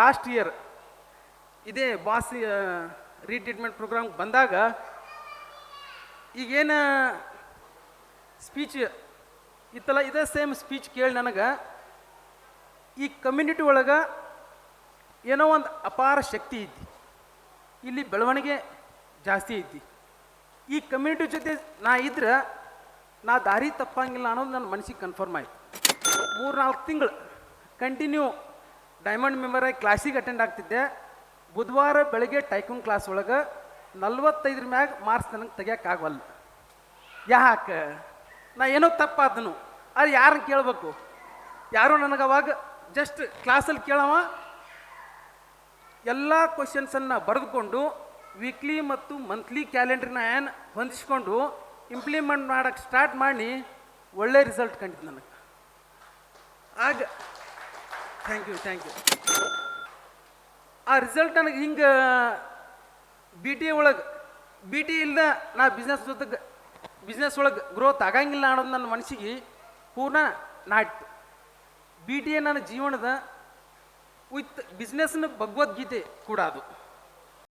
Last year ಇದೇ boss retreatment program ಬಂದಾಗ, ಈಗೇನು ಸ್ಪೀಚ್ ಇತ್ತಲ್ಲ, ಇದೇ ಸೇಮ್ ಸ್ಪೀಚ್ ಕೇಳಿ ನನಗೆ, ಈ ಕಮ್ಯುನಿಟಿ ಒಳಗೆ ಏನೋ ಒಂದು ಅಪಾರ ಶಕ್ತಿ ಐತಿ ಇಲ್ಲಿ ಬೆಳವಣಿಗೆ ಜಾಸ್ತಿ ಐತಿ ಈ ಕಮ್ಯುನಿಟಿ ಜೊತೆ ನಾ ಇದ್ರೆ, ನಾ ದಾರಿ ತಪ್ಪಂಗಿಲ್ಲ ಅನ್ನೋದು ನನ್ನ ಮನಸ್ಸಿಗೆ ಕನ್ಫರ್ಮ್ ಆಯ್ತು. ಮೂರು ನಾಲ್ಕು ತಿಂಗಳು ಕಂಟಿನ್ಯೂ ಡೈಮಂಡ್ ಮೆಂಬರ್ ಆಗಿ ಕ್ಲಾಸಿಗೆ ಅಟೆಂಡ್ ಆಗ್ತಿದ್ದೆ. ಬುಧವಾರ ಬೆಳಗ್ಗೆ ಟೈಕೂನ್ ಕ್ಲಾಸ್ ಒಳಗೆ ನಲ್ವತ್ತೈದ್ರ ಮ್ಯಾಗ ಮಾರ್ಕ್ಸ್ ನನಗೆ ತೆಗಿಯೋಕ್ಕಾಗವಲ್ಲ ಯಾಕೆ? ನಾ ಏನೋ ತಪ್ಪಾದನು ಅದು ಯಾರನ್ನ ಕೇಳಬೇಕು? ಯಾರೋ ನನಗೆ ಅವಾಗ ಜಸ್ಟ್ ಕ್ಲಾಸಲ್ಲಿ ಕೇಳವ. ಎಲ್ಲ ಕ್ವಶನ್ಸನ್ನು ಬರೆದುಕೊಂಡು ವೀಕ್ಲಿ ಮತ್ತು ಮಂತ್ಲಿ ಕ್ಯಾಲೆಂಡ್ರಿನ ಏನು ಹೊಂದಿಸ್ಕೊಂಡು ಇಂಪ್ಲಿಮೆಂಟ್ ಮಾಡೋಕ್ಕೆ ಸ್ಟಾರ್ಟ್ ಮಾಡಿ ಒಳ್ಳೆ ರಿಸಲ್ಟ್ ಕಂಡಿದ್ದು ನನಗೆ. ಆಗ ಥ್ಯಾಂಕ್ ಯು ಥ್ಯಾಂಕ್ ಯು ಆ ರಿಸಲ್ಟ್ ನನಗೆ ಹಿಂಗೆ ಬಿ ಟಿ ಒಳಗೆ ಬಿ ಟಿ ಇಲ್ದ ನಾ ಬಿಸ್ನೆಸ್ ಜೊತೆಗೆ ಬಿಸ್ನೆಸ್ ಒಳಗೆ ಗ್ರೋತ್ ಆಗಂಗಿಲ್ಲ ಅನ್ನೋದು ನನ್ನ ಮನಸ್ಸಿಗೆ ಪೂರ್ಣ ನಾಟ್. ಬಿ ಟಿ ನನ್ನ ಜೀವನದ ವಿತ್ ಬಿಸ್ನೆಸ್ನ ಭಗವದ್ಗೀತೆ ಕೂಡ ಅದು.